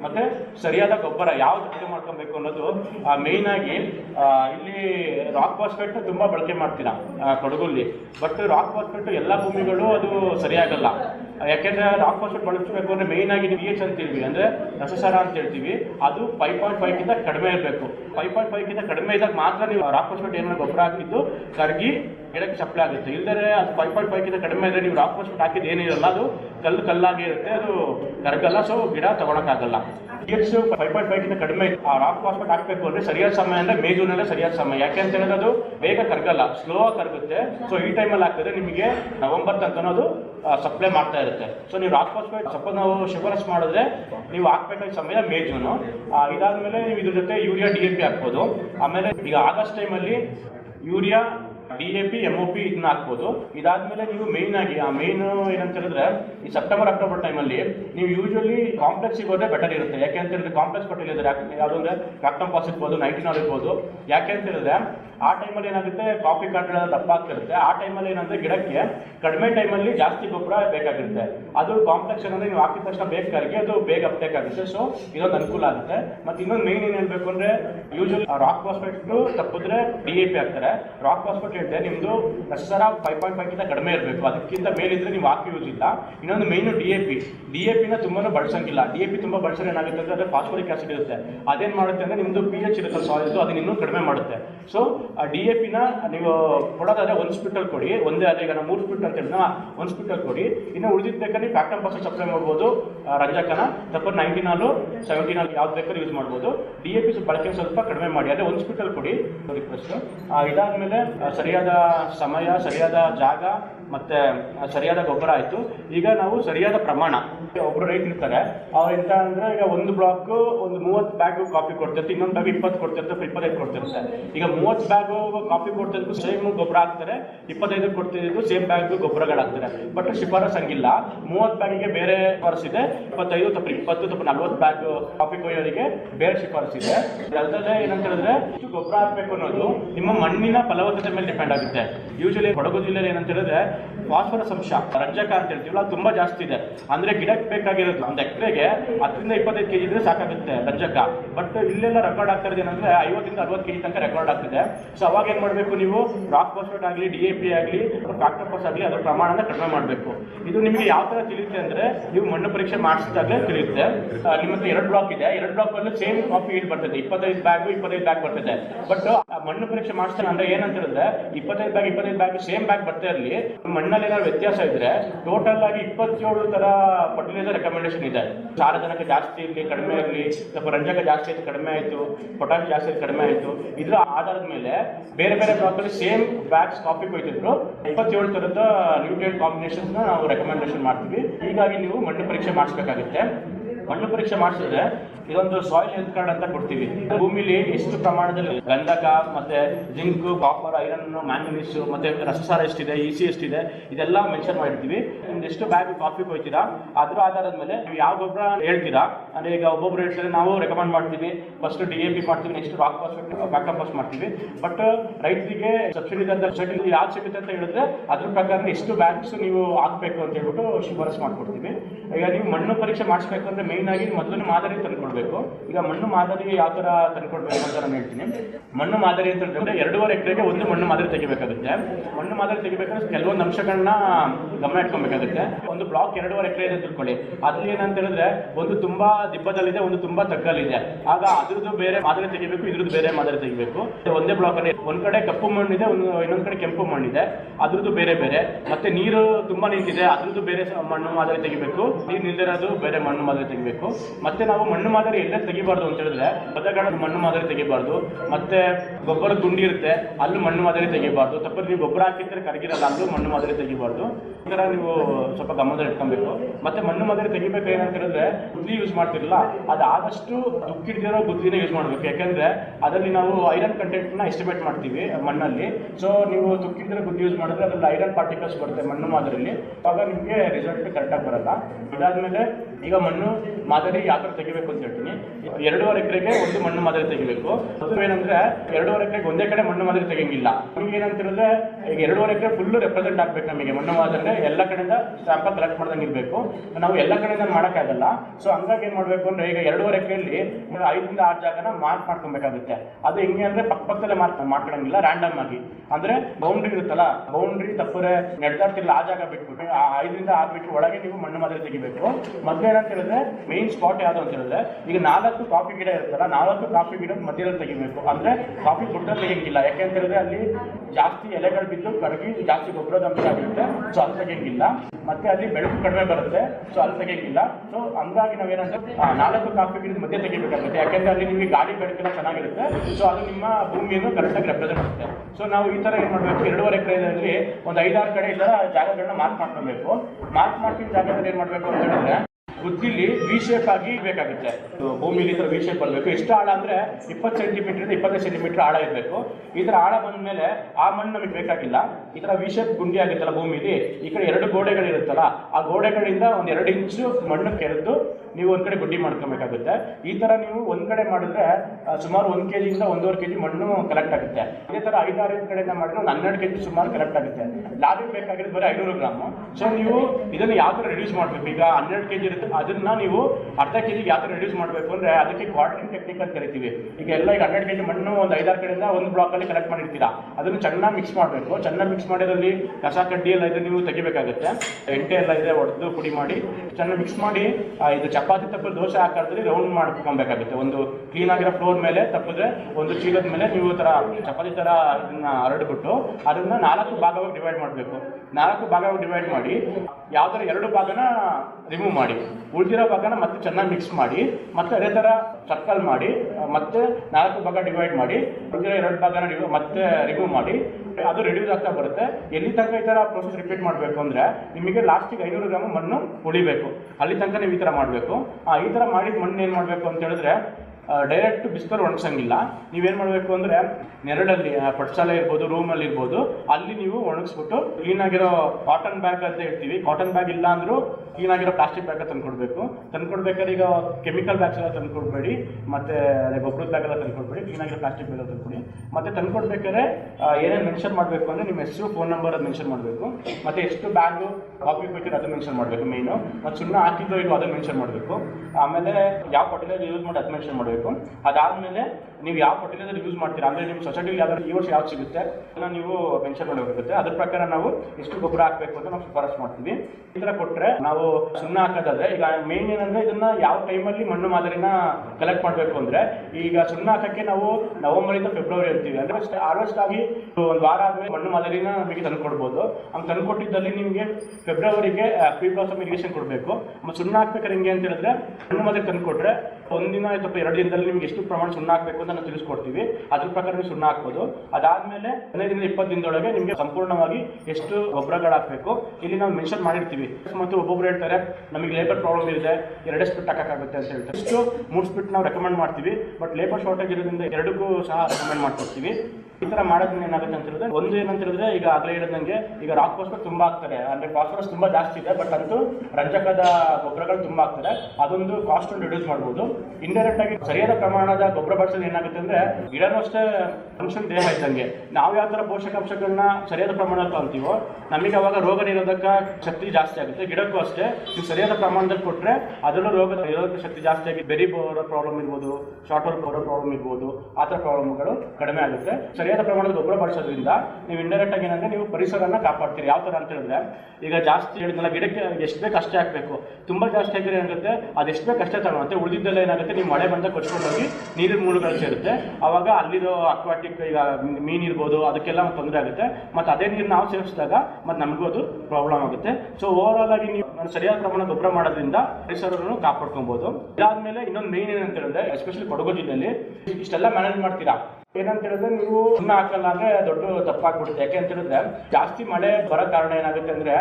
ಮತ್ತೆ ಸರಿಯಾದ ಗೊಬ್ಬರ ಯಾವ್ದು ಇದು ಮಾಡ್ಕೊಬೇಕು ಅನ್ನೋದು ಮೇಯ್ನ್ ಆಗಿ ಇಲ್ಲಿ ರಾಕ್ ಫಾಸ್ಫೇಟ್ ತುಂಬಾ ಬಳಕೆ ಮಾಡ್ತೀರಾ ಕೊಡಗುಲ್ಲಿ. ಬಟ್ ರಾಕ್ ಫಾಸ್ಫೇಟ್ ಎಲ್ಲ ಭೂಮಿಗಳು ಅದು ಸರಿಯಾಗಲ್ಲ. ಯಾಕೆಂದ್ರೆ ರಾಕ್ ಫಾಸ್ಫೇಟ್ ಬಳಸಬೇಕು ಅಂದ್ರೆ ಮೇಯ್ನ್ ಆಗಿ ನೀವು ಎಚ್ ಅಂತ ಹೇಳ್ತೀವಿ. ಅಂದ್ರೆ ರಸಸಾರ ಅಂತ ಹೇಳ್ತೀವಿ. ಅದು ಫೈವ್ ಪಾಯಿಂಟ್ ಫೈವ್ ಗಿಂತ ಕಡಿಮೆ ಇರಬೇಕು. ಫೈವ್ ಪಾಯಿಂಟ್ ಫೈವ್ ಗಿಂತ ಕಡಿಮೆ ಇದ್ದಾಗ ಮಾತ್ರ ನೀವು ರಾಕ್ ಫಾಸ್ಫೇಟ್ ಏನಾದ್ರು ಗೊಬ್ಬರ ಹಾಕಿದ್ದು, ಕರಗಿ ಗಿಡಕ್ಕೆ ಸಪ್ಲೈ ಆಗುತ್ತೆ. ಇಲ್ಲದೇ ಅದು ಫೈವ್ ಪಾಯಿಂಟ್ ಫೈವ್ ಗಿಂತ ಕಡಿಮೆ ಇದ್ರೆ ನೀವು ರಾಕ್ ಫಾಸ್ಫೇಟ್ ಹಾಕಿದ್ದು ಏನಿರಲ್ಲ, ಅದು ಕಲ್ಲು ಕಲ್ಲಾಗಿ ಇರುತ್ತೆ, ಅದು ಕರಗಲ್ಲ ಸೊ ಗಿಡ ತಗೊಳಕ್ಕಾಗಲ್ಲ. ಗಿಡ್ಸ್ ಫೈವ್ ಪಾಯಿಂಟ್ ಫೈವ್ ಗಿಂತ ಕಡಿಮೆ ಆ ರಾಕ್ ಫಾಸ್ಫೇಟ್ ಹಾಕಬೇಕು ಅಂದ್ರೆ ಸರಿಯಾದ ಸಮಯ ಅಂದ್ರೆ ಮೇ ಸರಿಯಾದ ಸಮಯ. ಯಾಕೆ ಅಂತ ಹೇಳಿದ್ರೆ ಅದು ಬೇಗ ಕರಗಲ್ಲ ಸ್ಲೋ ಆಗಿ ಕರಗುತ್ತೆ. ಸೊ ಈ ಟೈಮಲ್ಲಿ ಹಾಕಿದ್ರೆ ನಿಮಗೆ ನವೆಂಬರ್ ತನಕ ಅದು ಸಪ್ಲೈ ಮಾಡ್ತಾ ಇರುತ್ತೆ. ಸೊ ನೀವು ರಾಕ್ ಫಾಸ್ಫೇಟ್ ಸಪೋಸ್ ನಾವು ಶಿಫಾರಸ್ ಮಾಡಿದ್ರೆ ನೀವು ಹಾಕ್ಬೇಕಾದ ಸಮಯ ಮೇ ಜೂನು ಇದಾದ್ಮೇಲೆ ನೀವು ಇದ್ರ ಜೊತೆ ಯೂರಿಯಾ ಡಿ ಎ ಪಿ ಹಾಕ್ಬೋದು. ಆಮೇಲೆ ಈಗ ಆಗಸ್ಟ್ ಟೈಮಲ್ಲಿ urea D A P M O P ಇದನ್ನ ಹಾಕ್ಬೋದು. ಇದಾದ್ಮೇಲೆ ನೀವು ಮೇಯ್ನ್ ಆಗಿ, ಆ ಮೇಯ್ನ್ ಏನಂತ ಹೇಳಿದ್ರೆ, ಈ ಸೆಪ್ಟೆಂಬರ್ ಅಕ್ಟೋಬರ್ ಟೈಮಲ್ಲಿ ನೀವು ಯೂಶಲಿ ಕಾಂಪ್ಲೆಕ್ಸ್ ಹೋದ್ರೆ ಬೆಟರ್ ಇರುತ್ತೆ. ಯಾಕೆ ಅಂತ ಹೇಳಿದ್ರೆ ಕಾಂಪ್ಲೆಕ್ಸ್ ಕೊಟ್ಟಿದ್ದಾರೆ ಯಾವುದಂದ್ರೆ ಕ್ಯಾಪ್ಟನ್ ಪಾಸ್ ಇರ್ಬೋದು ನೈನ್ಟೀನ್ ಇರ್ಬೋದು. ಯಾಕೆ ಅಂತ ಹೇಳಿದ್ರೆ, ಆ ಟೈಮಲ್ಲಿ ಏನಾಗುತ್ತೆ ಕಾಫಿ ಕಾಂಡ ದಪ್ಪ ಆಗ್ತಿರುತ್ತೆ. ಆ ಟೈಮಲ್ಲಿ ಏನಂದ್ರೆ, ಗಿಡಕ್ಕೆ ಕಡಿಮೆ ಟೈಮಲ್ಲಿ ಜಾಸ್ತಿ ಗೊಬ್ಬರ ಬೇಕಾಗಿರುತ್ತೆ. ಅದು ಕಾಂಪ್ಲೆಕ್ಸ್ ಏನಂದ್ರೆ ನೀವು ಹಾಕಿದ ತಕ್ಷಣ ಬೇಕಾಗಿ ಅದು ಬೇಗ ಅಪ್ಟೇಕ್ ಆಗುತ್ತೆ. ಸೊ ಇದೊಂದು ಅನುಕೂಲ ಆಗುತ್ತೆ. ಮತ್ತೆ ಇನ್ನೊಂದು ಮೇನ್ ಏನು ಹೇಳ್ಬೇಕು ಅಂದ್ರೆ ಯೂಶಲಿ ರಾಕ್ ಫಾಸ್ಫೇಟ್ ತಪ್ಪಿದ್ರೆ ಡಿ ಎ ಪಿ ಹಾಕ್ತಾರೆ. ರಾಕ್ ಫಾಸ್ಫೇಟ್ ಹೇಳಿದ್ರೆ ನಿಮ್ಮದು ಪ್ರಸರ ಫೈವ್ ಪಾಯಿಂಟ್ ಫೈವ್ ಗಿಂತ ಕಡಿಮೆ ಇರಬೇಕು. ಅದಕ್ಕಿಂತ ಮೇಲಿದ್ರೆ ನೀವು ಹಾಕಿ ಯೂಸ್ ಇಲ್ಲ. ಇನ್ನೊಂದು main D A P D A ಪಿನ ತುಂಬಾ ಬಳಸಂಗಿಲ್ಲ. ಡಿ ಎ ಪಿ ತುಂಬಾ ಬಳಸಿದ್ರೆ ಏನಾಗುತ್ತೆ ಅಂದ್ರೆ ಅದೇ ಫಾಸ್ಫೋರಿಕ್ ಆಸಿಡ್ ಇರುತ್ತೆ. ಅದೇನ್ ಮಾಡುತ್ತೆ ಅಂದ್ರೆ ನಿಮ್ದು ಪಿ ಎಚ್ ಇರುತ್ತೆ ಸಾಯಿಲ್ ಅದನ್ನ ಇನ್ನೂ ಕಡಿಮೆ ಮಾಡುತ್ತೆ. ಸೊ ಆ ಡಿ ಎ ಪಿನ ನೀವು ಕೊಡೋದಾದ್ರೆ ಒಂದು ಸ್ಪಿಟಲ್ ಕೊಡಿ. ಒಂದೇ ಅದೇ ಈಗ ನಾವು ಮೂರು ಸ್ಪಿಟ್ ಅಂತ ಒಂದ್ ಒಂದು ಸ್ಪಿಟಲ್ ಕೊಡಿ. ಇನ್ನು ಉಳಿದಿದ್ದ ಬೇಕಾದ್ರೆ ಫ್ಯಾಕ್ಟಮ್ ಪರ್ಸೆಂಟ್ ಸಪ್ಲೈ ಮಾಡ್ಬೋದು. ರಂಜಕನ. ತಪ್ಪ ನೈನ್ಟೀನ್ ಹಾಲು ಸೆವೆಂಟೀನ್ ಹಾಲು ಯಾವ್ದು ಬೇಕಾದ್ರೂ ಯೂಸ್ ಮಾಡ್ಬೋದು. ಡಿ ಎ ಪಿ ಬಳಕೆ ಸ್ವಲ್ಪ ಕಡಿಮೆ ಮಾಡಿ. ಅದೇ ಒಂದು ಸ್ಪಿಟಲ್ ಕೊಡಿ. ರಿಕ್ವೆಸ್ಟ್ ಇದಾದ್ಮೇಲೆ ಆ, ಸರಿಯಾದ ಸಮಯ ಸರಿಯಾದ ಜಾಗ ಮತ್ತೆ ಸರಿಯಾದ ಗೊಬ್ಬರ ಆಯ್ತು. ಈಗ ನಾವು ಸರಿಯಾದ ಪ್ರಮಾಣ. ಒಬ್ಬರು ರೈತ ಇರ್ತಾರೆ. ಅವ್ರು ಎಂತ ಅಂದ್ರೆ ಈಗ ಒಂದು ಬ್ಲಾಕ್ ಒಂದು ಮೂವತ್ತು ಬ್ಯಾಗ್ ಕಾಫಿ ಕೊಡ್ತಿರ್ತಾರೆ ಇನ್ನೊಂದು ಬ್ಯಾಗ್ ಇಪ್ಪತ್ತು ಕೊಡ್ತಿರ್ತಾರೆ ಇಪ್ಪತ್ತೈದು ಕೊಡ್ತಿರ್ತಾರೆ ಈಗ ಮೂವತ್ತು ಬ್ಯಾಗ್ ಕಾಫಿ ಕೊಡ್ತಿದ್ದಕ್ಕೂ ಸೇಮ್ ಗೊಬ್ಬರ ಹಾಕ್ತಾರೆ ಇಪ್ಪತ್ತೈದು ಕೊಡ್ತಿದ್ದು ಸೇಮ್ ಬ್ಯಾಗ್ ಗೊಬ್ಬರಗಳಾಗ್ತಾರೆ. ಬಟ್ ಶಿಫಾರಸ್ ಹಂಗಿಲ್ಲ. ಮೂವತ್ತು ಬ್ಯಾಗಿಗೆ ಬೇರೆ ಶಿಫಾರಸ್ ಇದೆ, ಇಪ್ಪತ್ತೈದು ತಪ್ಪ ಇಪ್ಪತ್ತು ತಪ್ಪ ನಲ್ವತ್ತು ಬ್ಯಾಗ್ ಕಾಫಿ ಕೊಯ್ಯೋರಿಗೆ ಬೇರೆ ಶಿಫಾರಸ್ ಇದೆ. ಅದಲ್ಲದೆ ಏನಂತ ಹೇಳಿದ್ರೆ ಗೊಬ್ಬರ ಹಾಕ್ಬೇಕು ಅನ್ನೋದು ನಿಮ್ಮ ಮಣ್ಣಿನ ಫಲವತ್ತತೆ ಮೇಲೆ ಡಿಪೆಂಡ್ ಆಗುತ್ತೆ. ಯೂಶಲಿ ಕೊಡಗು ಜಿಲ್ಲೆಯಲ್ಲಿ ಏನಂತ ಹೇಳಿದ್ರೆ ಫಾಸ್ಫರಸ್ ಅಂಶ. ರಂಜಕ ಅಂತ ಹೇಳ್ತೀವಲ್ಲ ತುಂಬಾ ಜಾಸ್ತಿ ಇದೆ. ಅಂದ್ರೆ ಗಿಡಕ್ಕೆ ಬೇಕಾಗಿರೋದು, ಒಂದು ಎಕರೆಗೆ ಹತ್ತರಿಂದ ಇಪ್ಪತ್ತೈದು ಕೆಜಿ ಇದ್ರೆ ಸಾಕಾಗುತ್ತೆ ರಂಜಕ. ಬಟ್ ಇಲ್ಲೆಲ್ಲ ರೆಕಾರ್ಡ್ ಆಗ್ತಾ ಇದೆ ಏನಂದ್ರೆ ಐವತ್ತರಿಂದ ಅರವತ್ತು ಕೆಜಿ ತನಕ ರೆಕಾರ್ಡ್ ಆಗ್ತಿದೆ. ಸೊ ಅವಾಗ ಏನ್ ಮಾಡಬೇಕು ನೀವು? ರಾಕ್ ಫಾಸ್ಫೇಟ್ ಆಗಲಿ ಡಿ ಎ ಪಿ ಆಗಲಿ ಫಾಸ್ ಆಗಲಿ, ಅದರ ಪ್ರಮಾಣನ ಕಡಿಮೆ ಮಾಡಬೇಕು. ಇದು ನಿಮಗೆ ಯಾವ ತರ ತಿಳಿಯುತ್ತೆ ಅಂದ್ರೆ, ನೀವು ಮಣ್ಣು ಪರೀಕ್ಷೆ ಮಾಡಿಸಿದಾಗಲೇ ತಿಳಿಯುತ್ತೆ. ನಿಮ್ಮ ಹತ್ರ ಎರಡು ಬ್ಲಾಕ್ ಇದೆ. ಎರಡು ಬ್ಲಾಕ್ ಅಲ್ಲಿ ಸೇಮ್ ಕಾಫಿ ಈಲ್ಡ್ ಬರ್ತದೆ. ಇಪ್ಪತ್ತೈದು ಬ್ಯಾಗ್ ಇಪ್ಪತ್ತೈದು ಬ್ಯಾಗ್ ಬರ್ತದೆ. ಬಟ್ ಮಣ್ಣು ಪರೀಕ್ಷೆ ಮಾಡಿಸ್ತಾನೆ ಅಂದ್ರೆ ಏನಂತ ಹೇಳಿದ್ರೆ, ಇಪ್ಪತ್ತೈದು ಬ್ಯಾಗ್ ಇಪ್ಪತ್ತೈದು ಬ್ಯಾಗ್ ಸೇಮ್ ಬ್ಯಾಗ್ ಬರ್ತಾ ಇರಲಿ. ಮಣ್ಣಲ್ಲಿ ಏನಾದ್ರು ವ್ಯತ್ಯಾಸ ಇದ್ರೆ ಟೋಟಲ್ ಆಗಿ ಇಪ್ಪತ್ತೇಳು ತರ ಫರ್ಟಿಲೈಸರ್ ರೆಕಮೆಂಡೇಶನ್ ಇದೆ. ಸಾರಜನಕ ಜಾಸ್ತಿ ಇರಲಿ, ಕಡಿಮೆ ಇರಲಿ, ಸ್ವಲ್ಪ ರಂಜಕ ಜಾಸ್ತಿ ಆಯ್ತು, ಕಡಿಮೆ ಆಯ್ತು ಪೊಟ್ಯಾಶ್ ಜಾಸ್ತಿ ಆಯ್ತು, ಕಡಿಮೆ ಆಯ್ತು, ಇದ್ರ ಆಧಾರದ ಮೇಲೆ ಬೇರೆ ಬೇರೆ ಬ್ಲಾಕ್ ಅಲ್ಲಿ ಸೇಮ್ ಬ್ಯಾಗ್ಸ್ ಕಾಪಿ ಕೊಯ್ತಿದ್ರು. ಇಪ್ಪತ್ತೇಳು ತರದ ನ್ಯೂಟ್ರಿಯೆಂಟ್ ಕಾಂಬಿನೇಷನ್ ನಾವು ರೆಕಮೆಂಡೇಶನ್ ಮಾಡ್ತೀವಿ. ಹೀಗಾಗಿ ನೀವು ಮಣ್ಣು ಪರೀಕ್ಷೆ ಮಾಡಿಸ್ಬೇಕಾಗುತ್ತೆ. ಮಣ್ಣು ಪರೀಕ್ಷೆ ಮಾಡಿಸಿದ್ರೆ ಇದೊಂದು ಸಾಯಿಲ್ ಹೆಲ್ತ್ ಕಾರ್ಡ್ ಅಂತ ಕೊಡ್ತೀವಿ. ಭೂಮಿಲಿ ಎಷ್ಟು ಪ್ರಮಾಣದಲ್ಲಿ ಗಂಧಕ ಮತ್ತೆ ಜಿಂಕ್ ಕಾಪರ್ ಐರನ್ ಮ್ಯಾಂಗನೀಸ್ ಮತ್ತೆ ರಸಸಾರ ಎಷ್ಟಿದೆ ಇ ಸಿ ಎಷ್ಟಿದೆ, ಇದೆಲ್ಲ ಮೆನ್ಷನ್ ಮಾಡಿರ್ತೀವಿ. ನಿಮ್ದು ಎಷ್ಟು ಬ್ಯಾಗ್ ಕಾಫಿ ಕೊಯ್ತೀರಾ, ಅದ್ರ ಆಧಾರದ ಮೇಲೆ ನೀವು ಯಾವ ಗೊಬ್ಬರ ಹೇಳ್ತೀರಾ, ಅಂದ್ರೆ ಈಗ ಒಬ್ಬೊಬ್ರು ಹೇಳ್ತಾರೆ, ನಾವು ರೆಕಮೆಂಡ್ ಮಾಡ್ತೀವಿ ಫಸ್ಟ್ ಡಿ ಎ ಪಿ ಮಾಡ್ತೀವಿ next rock phosphate backup fast ಮಾಡ್ತೀವಿ. ಬಟ್ ರೈತರಿಗೆ ಸಬ್ಸಿಡಿ ಸಬ್ಸಿಡಿ ಯಾವ್ದು ಸಿಗುತ್ತೆ ಅಂತ ಹೇಳಿದ್ರೆ, ಅದ್ರ ಪ್ರಕಾರ ಎಷ್ಟು ಬ್ಯಾಗ್ಸ್ ನೀವು ಹಾಕ್ಬೇಕು ಅಂತ ಹೇಳ್ಬಿಟ್ಟು ಶಿಫಾರಸ್ ಮಾಡ್ಕೊಡ್ತೀವಿ. ಈಗ ನೀವು ಮಣ್ಣು ಪರೀಕ್ಷೆ ಮಾಡಿಸ್ಬೇಕು ಅಂದ್ರೆ ಆಗಿ ಮೊದಲು ಮಾದರಿ ತಂದ್ಕೊಡ್ಬೇಕು. ಈಗ ಮಣ್ಣು ಮಾದರಿ ಯಾವ ತರ ತಂದ್ಕೊಡ್ಬೇಕು ಅಂತ ನಾನು ಹೇಳ್ತೀನಿ. ಮಣ್ಣು ಮಾದರಿ ಅಂತ ಹೇಳಿದ್ರೆ ಎರಡೂವರೆ ಎಕರೆಗೆ ಒಂದು ಮಣ್ಣು ಮಾದರಿ ತೆಗಿಬೇಕಾಗುತ್ತೆ. ಮಣ್ಣು ಮಾದರಿ ತೆಗಿಬೇಕಾದ್ರೆ ಕೆಲವೊಂದು ಅಂಶಗಳನ್ನ ಗಮನ ಇಟ್ಕೊಬೇಕಾಗುತ್ತೆ. ಒಂದು ಬ್ಲಾಕ್ ಎರಡೂವರೆ ಎಕರೆ ಇದೆ ತಿಳ್ಕೊಳ್ಳಿ. ಅದ್ರಲ್ಲಿ ಏನಂತ ಹೇಳಿದ್ರೆ ಒಂದು ತುಂಬಾ ದಿಬ್ಬದಲ್ಲಿದೆ, ಒಂದು ತುಂಬಾ ತಗ್ಗಲ್ಲಿದೆ. ಆಗ ಅದ್ರದ್ದು ಬೇರೆ ಮಾದರಿ ತೆಗಿಬೇಕು, ಇದ್ರದ್ದು ಬೇರೆ ಮಾದರಿ ತೆಗಿಬೇಕು. ಒಂದೇ ಬ್ಲಾಕ್ ಅಲ್ಲಿ ಒಂದ್ ಕಡೆ ಕಪ್ಪು ಮಣ್ಣಿದೆ, ಒಂದು ಇನ್ನೊಂದ್ ಕಡೆ ಕೆಂಪು ಮಣ್ಣಿದೆ. ಅದ್ರದ್ದು ಬೇರೆ ಬೇರೆ. ಮತ್ತೆ ನೀರು ತುಂಬಾ ನಿಂತಿದೆ ಅದ್ರದ್ದು ಬೇರೆ ಮಣ್ಣು ಮಾದರಿ ತೆಗಿಬೇಕು. ನೀರು ನಿಲ್ದಿರೋದು ಬೇರೆ ಮಣ್ಣು ಮಾದರಿ ತೆಗಿಬೇಕು. ಮತ್ತೆ ನಾವು ಮಣ್ಣು ಮಾದರಿ ಎಲ್ಲೇ ತೆಗಿಬಾರ್ದು ಅಂತ ಹೇಳಿದ್ರೆ ಬದಗಡ ಮಣ್ಣು ಮಾದರಿ ತೆಗಿಬಾರ್ದು. ಮತ್ತೆ ಗೊಬ್ಬರ ಗುಂಡಿ ಇರುತ್ತೆ, ಅಲ್ಲೂ ಮಣ್ಣು ಮಾದರಿ ತೆಗಿಬಾರ್ದು. ತಪ್ಪಲ್ಲಿ ನೀವು ಗೊಬ್ಬರ ಹಾಕಿದ್ರೆ ಕರಗಿರಲ್ಲ, ಅಲ್ಲೂ ಮಣ್ಣು ಮಾದರಿ ತೆಗಿಬಾರ್ದು. ಈ ನೀವು ಸ್ವಲ್ಪ ಗಮನದಲ್ಲಿ ಇಟ್ಕೊಬೇಕು. ಮತ್ತೆ ಮಣ್ಣು ಮಾದರಿ ತೆಗಿಬೇಕು ಏನಂತ ಹೇಳಿದ್ರೆ ಗುದ್ಲಿ ಯೂಸ್ ಮಾಡ್ತಿರಲ್ಲ, ಅದು ಆದಷ್ಟು ದುಕ್ಕಿಡ್ದಿರೋ ಗುದ್ಲಿನೇ ಯೂಸ್ ಮಾಡಬೇಕು. ಯಾಕಂದ್ರೆ ಅದರಲ್ಲಿ ನಾವು ಐರನ್ ಕಂಟೆಂಟ್ನ ಎಸ್ಟಿಮೇಟ್ ಮಾಡ್ತೀವಿ ಮಣ್ಣಲ್ಲಿ. ಸೊ ನೀವು ತುಕ್ಕಿದ್ರೆ ಗುದ್ಲಿ ಯೂಸ್ ಮಾಡಿದ್ರೆ ಅದ್ರಲ್ಲಿ ಐರನ್ ಪಾರ್ಟಿಕಲ್ಸ್ ಬರುತ್ತೆ ಮಣ್ಣು ಮಾದರಿಲಿ. ಆಗ ನಿಮಗೆ ರಿಸಲ್ಟ್ ಕರೆಕ್ಟಾಗಿ ಬರಲ್ಲ. ಇದಾದ್ಮೇಲೆ ಈಗ ಮಣ್ಣು ಮಾದರಿ ಯಾವ ಥರ ತೆಗಿಬೇಕು ಅಂತ ಹೇಳ್ತೀನಿ. ಎರಡೂವರೆ ಎಕರೆಗೆ ಒಂದು ಮಣ್ಣು ಮಾದರಿ ತೆಗಿಬೇಕು. ಅದು ಏನಂದ್ರೆ ಎರಡೂವರೆ ಎಕರೆಗೆ ಒಂದೇ ಕಡೆ ಮಣ್ಣು ಮಾದರಿ ತೆಗಿಯಂಗಿಲ್ಲ. ನಮ್ಗೆ ಏನಂತಿರೋದ್ರೆ ಈಗ ಎರಡೂವರೆ ಎಕರೆ ಫುಲ್ಲು ರೆಪ್ರೆಸೆಂಟ್ ಆಗ್ಬೇಕು ನಮಗೆ. ಮಣ್ಣು ಮಾದರಿ ಎಲ್ಲ ಕಡೆಯಿಂದ ಸ್ಯಾಂಪಲ್ ಕಲೆಕ್ಟ್ ಮಾಡ್ದಂಗೆ ಇರಬೇಕು. ನಾವು ಎಲ್ಲ ಕಡೆಯಿಂದ ಮಾಡೋಕ್ಕಾಗಲ್ಲ ಸೊ ಹಂಗಾಗಿ ಏನು ಮಾಡಬೇಕು ಅಂದ್ರೆ ಈಗ ಎರಡೂವರೆ ಎಕರೆಯಲ್ಲಿ ಐದರಿಂದ ಆರು ಜಾಗನ ಮಾರ್ಕ್ ಮಾಡ್ಕೊಬೇಕಾಗುತ್ತೆ. ಅದು ಹೆಂಗೆ ಅಂದ್ರೆ ಪಕ್ಕ ಪಕ್ಕದಲ್ಲೇ ಮಾರ್ಕ್ ಮಾಡ್ಕೊಳಂಗಿಲ್ಲ ರ್ಯಾಂಡಮ್ ಆಗಿ. ಅಂದ್ರೆ ಬೌಂಡ್ರಿ ಇರುತ್ತಲ್ಲ ಬೌಂಡ್ರಿ ತಪ್ಪರೆ ನಡೆದಾಡ್ತಿರಲ್ಲ ಆ ಜಾಗ ಬಿಟ್ಬಿಟ್ಟು ಆ ಐದರಿಂದ ಆರು ಮೀಟರ್ ಒಳಗೆ ನೀವು ಮಣ್ಣು ಮಾದರಿ ತೆಗಿಬೇಕು. ಮತ್ತೆ ಏನಂತ ಹೇಳಿದ್ರೆ ಮೇನ್ ಸ್ಪಾಟ್ ಯಾವ್ದು ಅಂತ ಹೇಳಿದ್ರೆ, ಈಗ ನಾಲ್ಕು ಕಾಫಿ ಗಿಡ ಇರುತ್ತಲ್ಲ, ನಾಲ್ಕು ಕಾಫಿ ಗಿಡ ಮಧ್ಯದಲ್ಲಿ ತೆಗಿಬೇಕು. ಅಂದ್ರೆ ಕಾಫಿ ಗುಡ್ಡ ತೆಗಿಯಂಗಿಲ್ಲ. ಯಾಕೆ ಅಂತ ಹೇಳಿದ್ರೆ, ಅಲ್ಲಿ ಜಾಸ್ತಿ ಎಲೆಗಳು ಬಿದ್ದು ಕಡಗಿ ಜಾಸ್ತಿ ಗೊಬ್ಬರದ ಅಂಶ ಆಗಿರುತ್ತೆ ಸೊ ಅಲ್ಲಿ ತೆಗಿಯಂಗಿಲ್ಲ. ಮತ್ತೆ ಅಲ್ಲಿ ಬೆಳಕು ಕಡಿಮೆ ಬರುತ್ತೆ ಸೊ ಅಲ್ಲಿ ತೆಗಿಯಂಗಿಲ್ಲ. ಸೊ ಹಂಗಾಗಿ ನಾವೇನಂದ್ರೆ ನಾಲ್ಕು ಕಾಫಿ ಗಿಡದ ಮಧ್ಯೆ ತೆಗಿಬೇಕಾಗುತ್ತೆ. ಯಾಕೆಂದ್ರೆ ಅಲ್ಲಿ ನಿಮಗೆ ಗಾಳಿ ಬೆಳಕಿನ ಚೆನ್ನಾಗಿರುತ್ತೆ ಸೊ ಅದು ನಿಮ್ಮ ಭೂಮಿಯನ್ನು ಕರೆಕ್ಟಾಗಿ ರೆಪ್ರೆಸೆಂಟ್ ಮಾಡುತ್ತೆ ಸೊ ನಾವು ಈ ತರ ಏನ್ ಮಾಡಬೇಕು? ಎರಡೂವರೆ ಎಕರೆಯಲ್ಲಿ ಒಂದು ಐದಾರು ಕಡೆ ಈ ಥರ ಜಾಗಗಳನ್ನ ಮಾರ್ಕ್ ಮಾಡ್ಕೊಬೇಕು. ಮಾರ್ಕ್ ಮಾಡ್ತಿದ್ದ ಜಾಗದಲ್ಲಿ ಏನ್ ಮಾಡಬೇಕು ಅಂತ ಹೇಳಿದ್ರೆ ಗುದ್ದಿಲಿ ವಿ ಶೇಪ್ ಆಗಿ ಬೇಕಾಗುತ್ತೆ ಭೂಮಿಲಿ ಈ ಥರ ವಿ ಶೇಪ್ ಬರಬೇಕು. ಎಷ್ಟು ಆಳ ಅಂದರೆ ಇಪ್ಪತ್ತು ಸೆಂಟಿಮೀಟರ್ ಇಪ್ಪತ್ತೈದು ಸೆಂಟಿಮೀಟರ್ ಆಳ ಇರಬೇಕು. ಈ ಥರ ಆಳ ಬಂದ್ಮೇಲೆ ಆ ಮಣ್ಣು ನಮಗೆ ಬೇಕಾಗಿಲ್ಲ. ಈ ಥರ ವಿ ಶೇಪ್ ಗುಂಡಿ ಆಗುತ್ತಲ್ಲ ಭೂಮಿಲಿ, ಈ ಕಡೆ ಎರಡು ಗೋಡೆಗಳಿರುತ್ತಲ್ಲ ಆ ಗೋಡೆಗಳಿಂದ ಒಂದು ಎರಡು ಇಂಚು ಮಣ್ಣು ಕೆರೆದು ನೀವು ಒಂದು ಕಡೆ ಗುಡ್ಡಿ ಮಾಡ್ಕೊಬೇಕಾಗುತ್ತೆ. ಈ ತರ ನೀವು ಒಂದ್ ಕಡೆ ಮಾಡಿದ್ರೆ ಸುಮಾರು ಒಂದು ಕೆ ಜಿಯಿಂದ ಒಂದೂವರೆ ಕೆಜಿ ಮಣ್ಣು ಕಲೆಕ್ಟ್ ಆಗುತ್ತೆ. ಇದೇ ತರ ಐದಾರು ಕಡೆಯಿಂದ ಮಾಡಿದ್ರೆ ಒಂದು ಹನ್ನೆರಡು ಕೆಜಿ ಸುಮಾರು ಕಲೆಕ್ಟ್ ಆಗುತ್ತೆ. ಲಾಭ ಬೇಕಾಗಿರೋದು ಬರೀ ಐನೂರು ಗ್ರಾಮು. ಸೊ ನೀವು ಇದನ್ನ ಯಾವ ಥರ ರಿಡ್ಯೂಸ್ ಮಾಡ್ಬೇಕು? ಈಗ ಹನ್ನೆರಡು ಕೆಜಿ ಇರುತ್ತೆ ಅದನ್ನ ನೀವು ಅರ್ಧ ಕೆಜಿಗೆ ಯಾವ ಥರ ರಿಡ್ಯೂಸ್ ಮಾಡಬೇಕು ಅಂದ್ರೆ ಅದಕ್ಕೆ ಕ್ವಾರ್ಟರಿಂಗ್ ಟೆಕ್ನಿಕ್ ಅಂತ ಕರಿತೀವಿ. ಈಗ ಎಲ್ಲ ಈಗ ಹನ್ನೆರಡು ಕೆಜಿ ಮಣ್ಣು ಒಂದು ಐದಾರು ಕಡೆಯಿಂದ ಒಂದು ಬ್ಲಾಕ್ ಅಲ್ಲಿ ಕಲೆಕ್ಟ್ ಮಾಡಿರ್ತೀರಾ. ಅದನ್ನು ಚೆನ್ನಾಗಿ ಮಿಕ್ಸ್ ಮಾಡಬೇಕು. ಚೆನ್ನಾಗಿ ಮಿಕ್ಸ್ ಮಾಡಿದ್ರಲ್ಲಿ ಕಸ ಕಡ್ಡಿ ಎಲ್ಲ ಇದೆ ನೀವು ತೆಗಿಬೇಕಾಗುತ್ತೆ. ಎಂಟೆ ಎಲ್ಲ ಇದೆ ಒಡೆದು ಪುಡಿ ಮಾಡಿ ಚೆನ್ನಾಗಿ ಮಿಕ್ಸ್ ಮಾಡಿ ಇದು ಚಪಾತಿ ತಪ್ಪಲು ದೋಸೆ ಆಕಾರದಲ್ಲಿ ರೌಂಡ್ ಮಾಡ್ಕೊಬೇಕಾಗುತ್ತೆ. ಒಂದು ಕ್ಲೀನ್ ಆಗಿರೋ ಫ್ಲೋರ್ ಮೇಲೆ ತಪ್ಪಿದ್ರೆ ಒಂದು ಚೀಲದ ಮೇಲೆ ನೀವು ತರ ಚಪಾತಿ ತರ ಇದನ್ನ ಹರಡ್ಬಿಟ್ಟು ಅದನ್ನ ನಾಲ್ಕು ಭಾಗವಾಗಿ ಡಿವೈಡ್ ಮಾಡಬೇಕು. ನಾಲ್ಕು ಭಾಗವಾಗಿ ಡಿವೈಡ್ ಮಾಡಿ ಯಾವ್ದಾರ ಎರಡು ಭಾಗನ ರಿಮೂವ್ ಮಾಡಿ. ಉಳಿದಿರೋ ಭಾಗನ ಮತ್ತೆ ಚೆನ್ನಾಗಿ ಮಿಕ್ಸ್ ಮಾಡಿ ಮತ್ತೆ ಅದೇ ಥರ ಸರ್ಕಲ್ ಮಾಡಿ ಮತ್ತೆ ನಾಲ್ಕು ಭಾಗ ಡಿವೈಡ್ ಮಾಡಿ ಉಳಿದಿರೋ ಎರಡು ಭಾಗನ ಮತ್ತೆ ರಿಮೂವ್ ಮಾಡಿ. ಅದು ರಿಡ್ಯೂಸ್ ಆಗ್ತಾ ಬರುತ್ತೆ. ಎಲ್ಲಿ ತನಕ ಈ ತರ ಪ್ರೊಸೆಸ್ ರಿಪೀಟ್ ಮಾಡಬೇಕು ಅಂದ್ರೆ ನಿಮಗೆ ಲಾಸ್ಟಿಗೆ ಐನೂರು ಗ್ರಾಮ್ ಮಣ್ಣು ಉಳಿಬೇಕು. ಅಲ್ಲಿ ತನಕ ನೀವು ಈ ತರ ಮಾಡಬೇಕು. ಈ ತರ ಮಾಡಿದ ಮಣ್ಣು ಏನು ಮಾಡಬೇಕು ಅಂತ ಹೇಳಿದ್ರೆ ಡೈರೆಕ್ಟ್ ಬಿಸ್ಕರ್ ಒಣಗ್ಸಂಗಿಲ್ಲ. ನೀವೇನು ಮಾಡಬೇಕು ಅಂದರೆ ನೆರಳಲ್ಲಿ ಆ, ಪಡ್ಸಾಲೆ ಇರ್ಬೋದು ರೂಮಲ್ಲಿ ಇರ್ಬೋದು ಅಲ್ಲಿ ನೀವು ಒಣಗಿಸ್ಬಿಟ್ಟು ಕ್ಲೀನ್ ಆಗಿರೋ ಕಾಟನ್ ಬ್ಯಾಗ್ ಅಂತ ಹೇಳ್ತೀವಿ. ಕಾಟನ್ ಬ್ಯಾಗ್ ಇಲ್ಲ ಅಂದರೂ ಕ್ಲೀನ್ ಆಗಿರೋ ಪ್ಲಾಸ್ಟಿಕ್ ಬ್ಯಾಗ್ ತಂದ್ಕೊಡ್ಬೇಕು ತಂದ್ಕೊಡ್ಬೇಕಾದ್ರೆ ಈಗ ಕೆಮಿಕಲ್ ಬ್ಯಾಗ್ಸ್ ಎಲ್ಲ ತಂದ್ಕೊಡ್ಬೇಡಿ ಮತ್ತೆ, ಅದೇ ಗೊಬ್ಬರದ ಬ್ಯಾಗ್ ಎಲ್ಲ ತಂದ್ಕೊಡ್ಬೇಡಿ ಕ್ಲೀನ್ ಆಗಿರೋ ಪ್ಲಾಸ್ಟಿಕ್ ಬ್ಯಾಗ್ ತಂದ್ಕೊಡಿ ಮತ್ತೆ ತಂದ್ಕೊಡ್ಬೇಕಾದ್ರೆ ಏನೇನು ಮೆನ್ಷನ್ ಮಾಡಬೇಕು ಅಂದರೆ ನಿಮ್ಮ ಹೆಸರು, ಫೋನ್ ನಂಬರ್ ಅದು ಮೆನ್ಷನ್ ಮಾಡಬೇಕು. ಮತ್ತೆ ಎಷ್ಟು ಬ್ಯಾಗು ಕಾಪಿ ಬೇಕಿದ್ರೆ ಅದು ಮೆನ್ಷನ್ ಮಾಡಬೇಕು ಮೇಯ್ನು ಮತ್ತು ಸುಮ್ಮನೆ ಹಾಕಿದ್ದೋ ಇಲ್ಲೋ ಅದನ್ನು ಮೆನ್ಷನ್ ಮಾಡಬೇಕು. ಆಮೇಲೆ ಯಾವ ಫರ್ಟಿಲೈಸರ್ ಯೂಸ್ ಮಾಡಿ ಅದು ಮೆನ್ಷನ್ ಮಾಡಬೇಕು. ಅದಾದಮೇಲೆ ನೀವು ಯಾವ ಫರ್ಟಿಲೈಸರ್ ಯೂಸ್ ಮಾಡ್ತೀರಾ? ಅಂದರೆ ನಿಮ್ಮ ಸೊಸೈಟಿಲಿ ಯಾವ್ದಾದ್ರು ಈ ವರ್ಷ ಯಾವ್ದು ಸಿಗುತ್ತೆ? ಅದನ್ನ ನೀವು ಮೆನ್ಷನ್ ಮಾಡಬೇಕಾಗುತ್ತೆ. ಅದ್ರ ಪ್ರಕಾರ ನಾವು ಎಷ್ಟು ಗೊಬ್ಬರ ಹಾಕಬೇಕು ಅಂತ ನಾವು ಶಿಫಾರಸು ಮಾಡ್ತೀವಿ. ಈ ಥರ ಕೊಟ್ಟರೆ ನಾವು ಸುಣ್ಣ ಹಾಕೋದಾದ್ರೆ ಈಗ ಮೇನ್ ಏನಂದ್ರೆ ಇದನ್ನ ಯಾವ ಟೈಮಲ್ಲಿ ಮಣ್ಣು ಮಾದರಿನ ಕಲೆಕ್ಟ್ ಮಾಡಬೇಕು ಅಂದ್ರೆ, ಈಗ ಸುಣ್ಣ ಹಾಕಕ್ಕೆ ನಾವು ನವೆಂಬರಿಂದ ಫೆಬ್ರವರಿ ಅಂತೀವಿ. ಅಂದ್ರೆ ಹಾರ್ವೆಸ್ಟ್ ಆಗಿ ಒಂದು ವಾರ ಆದ್ಮೇಲೆ ಮಣ್ಣು ಮಾದರಿನ ನಮಗೆ ತಂದು ಕೊಡ್ಬೋದು. ಹಂಗೆ ತಂದು ಕೊಟ್ಟಿದ್ದಲ್ಲಿ ನಿಮಗೆ ಫೆಬ್ರವರಿಗೆ ಪ್ರೀ ಬ್ಲಾಸಮ್ ಇರಿಗೇಷನ್ ಕೊಡಬೇಕು. ಮತ್ತೆ ಸುಣ್ಣ ಹಾಕ್ಬೇಕಾದ್ರೆ ಹೆಂಗೆ ಅಂತ ಹೇಳಿದ್ರೆ, ಮಣ್ಣು ಮಾದರಿ ತಂದು ಕೊಟ್ರೆ ಒಂದಿನ ಅಥವಾ ಎರಡು ದಿನದಲ್ಲಿ ನಿಮ್ಗೆ ಎಷ್ಟು ಪ್ರಮಾಣ ಸುಣ್ಣ ಹಾಕಬೇಕು ಅಂತ ನಾವು ತಿಳಿಸ್ಕೊಡ್ತೀವಿ. ಅದ್ರ ಪ್ರಕಾರ ನೀವು ಸುಣ್ಣ ಹಾಕ್ಬೋದು. ಅದಾದ್ಮೇಲೆ ಹದಿನೈದರಿಂದ ಇಪ್ಪತ್ತು ದಿನದೊಳಗೆ ನಿಮಗೆ ಸಂಪೂರ್ಣವಾಗಿ ಎಷ್ಟು ಗೊಬ್ಬರಗಳು ಹಾಕಬೇಕು ಇಲ್ಲಿ ನಾವು ಮೆನ್ಷನ್ ಮಾಡಿರ್ತೀವಿ. ಮತ್ತು ಒಬ್ಬೊಬ್ರು ಹೇಳ್ತಾರೆ, ನಮಗೆ ಲೇಬರ್ ಪ್ರಾಬ್ಲಮ್ ಇದೆ, ಎರಡೇ ಸ್ಪಿಟ್ ಹಾಕಕ್ಕಾಗುತ್ತೆ ಅಂತ ಹೇಳ್ತಾರೆ. ಇಷ್ಟು ಮೂರು ಸ್ಪಿಟ್ ನಾವು ರೆಕಮೆಂಡ್ ಮಾಡ್ತೀವಿ ಬಟ್ ಲೇಬರ್ ಶಾರ್ಟೇಜ್ ಇರೋದ್ರಿಂದ ಎರಡಕ್ಕೂ ಸಹ ರೆಕಮೆಂಡ್ ಮಾಡ್ಕೊಡ್ತೀವಿ. ಈ ತರ ಮಾಡೋದ್ರಿಂದ ಏನಾಗುತ್ತೆ ಅಂತ ಹೇಳಿದ್ರೆ, ಒಂದು ಏನಂತ ಹೇಳಿದ್ರೆ, ಈಗ ಆಗಲೇ ಹೇಳಿದಂಗೆ ಈಗ ರಾಕ್ ಫಾಸ್ಫರಸ್ ತುಂಬಾ ಆಗ್ತಾರೆ. ಅಂದ್ರೆ ಫಾಸ್ಫರಸ್ ತುಂಬಾ ಜಾಸ್ತಿ ಇದೆ ಬಟ್ ಅಂತೂ ರಂಜಕದ ಗೊಬ್ಬರಗಳು ತುಂಬಾ ಆಗ್ತದೆ. ಅದೊಂದು ಕಾಸ್ಟ್ ರಿಡ್ಯೂಸ್ ಮಾಡ್ಬೋದು. ಇಂಡೈರೆಕ್ಟ್ ಆಗಿ ಸರಿಯಾದ ಪ್ರಮಾಣದ ಗೊಬ್ಬರ ಬಳಸೋದು ಏನಾಗುತ್ತೆ ಅಂದ್ರೆ, ಗಿಡನೂ ಅಷ್ಟೇ ಮನುಷ್ಯನ ದೇಹ ಇದ್ದಂಗೆ ನಾವು ಯಾವ ತರ ಪೋಷಕಾಂಶಗಳನ್ನ ಸರಿಯಾದ ಪ್ರಮಾಣದಲ್ಲಿ ತಗೊಂತೀವೋ, ನಮಗೆ ಅವಾಗ ರೋಗ ನಿರೋಧಕ ಶಕ್ತಿ ಜಾಸ್ತಿ ಆಗುತ್ತೆ, ಗಿಡಕ್ಕೂ ಅಷ್ಟೇ. ನೀವು ಸರಿಯಾದ ಪ್ರಮಾಣದಲ್ಲಿ ಕೊಟ್ರೆ ಅದರಲ್ಲೂ ರೋಗ ನಿರೋಧಕ ಶಕ್ತಿ ಜಾಸ್ತಿ ಆಗಿ, ಬೆರಿ ಬರೋ ಪ್ರಾಬ್ಲಮ್ ಇರ್ಬೋದು ಶಾರ್ಟ್ ವರ್ಕ್ ಬರೋ ಪ್ರಾಬ್ಲಮ್ ಇರ್ಬೋದು, ಆ ಥರ ಪ್ರಾಬ್ಲಮ್ಗಳು ಕಡಿಮೆ ಆಗುತ್ತೆ. ಸರಿಯಾದ ಪ್ರಮಾಣದ ಗೊಬ್ಬರ ಬಳಸೋದ್ರಿಂದ ನೀವು ಇಂಡೈರೆಕ್ಟ್ ಆಗಿ ಏನಂದ್ರೆ ನೀವು ಪರಿಸರನ ಕಾಪಾಡ್ತೀರಿ. ಯಾವ ಥರ ಅಂತ ಹೇಳಿದ್ರೆ, ಈಗ ಜಾಸ್ತಿ ಹೇಳಿದ್ನಲ್ಲ, ಗಿಡಕ್ಕೆ ಎಷ್ಟು ಬೇಕು ಅಷ್ಟೇ ಹಾಕಬೇಕು. ತುಂಬಾ ಜಾಸ್ತಿ ಹಾಕಿದ್ರೆ ಏನಾಗುತ್ತೆ, ಅದು ಎಷ್ಟು ಬೇಕು ಅಷ್ಟೇ ತಗೊಳುತ್ತೆ ಉಳಿದಿದ್ದೆಲ್ಲ ಏನಾಗುತ್ತೆ, ನೀವು ಮಳೆ ಬಂದಾಗ ಕೊಚ್ಕೊಂಡು ಹೋಗಿ ನೀರಿನ ಮೂಲಗಳು ಸೇರುತ್ತೆ. ಅವಾಗ ಅಲ್ಲಿರೋ ಅಕ್ವಾಟಿಕ್ ಈಗ ಮೀನ್ ಇರ್ಬೋದು, ಅದಕ್ಕೆಲ್ಲ ತೊಂದರೆ ಆಗುತ್ತೆ. ಮತ್ತೆ ಅದೇ ನೀರು ನಾವು ಸೇವಿಸಿದಾಗ ಮತ್ತೆ ನಮಗೂ ಅದು ಪ್ರಾಬ್ಲಮ್ ಆಗುತ್ತೆ. ಸೊ ಓವರ್ ಆಗಿ ನೀವು ಸರಿಯಾದ ಪ್ರಮಾಣ ಗೊಬ್ಬರ ಮಾಡೋದ್ರಿಂದ ಪರಿಸರವನ್ನು ಕಾಪಾಡ್ಕೊಬೋದು. ಇದಾದ್ಮೇಲೆ ಇನ್ನೊಂದು ಮೇನ್ ಏನಂತ ಹೇಳಿದ್ರೆ ಎಸ್ಪೆಷಲಿ ಕೊಡಗು ಜಿಲ್ಲೆಯಲ್ಲಿ ಇಷ್ಟೆಲ್ಲ ಮ್ಯಾನೇಜ್ ಮಾಡ್ತೀರಾ? ಏನಂತ ಹೇಳಿದ್ರೆ ನೀವು ಸುಮ್ಮನೆ ಹಾಕಲ್ಲ ಅಂದ್ರೆ ದೊಡ್ಡ ತಪ್ಪಾಗ್ಬಿಡುತ್ತೆ. ಯಾಕೆ ಅಂತ ಹೇಳಿದ್ರೆ ಜಾಸ್ತಿ ಮಳೆ ಬರೋ ಕಾರಣ ಏನಾಗುತ್ತೆ ಅಂದ್ರೆ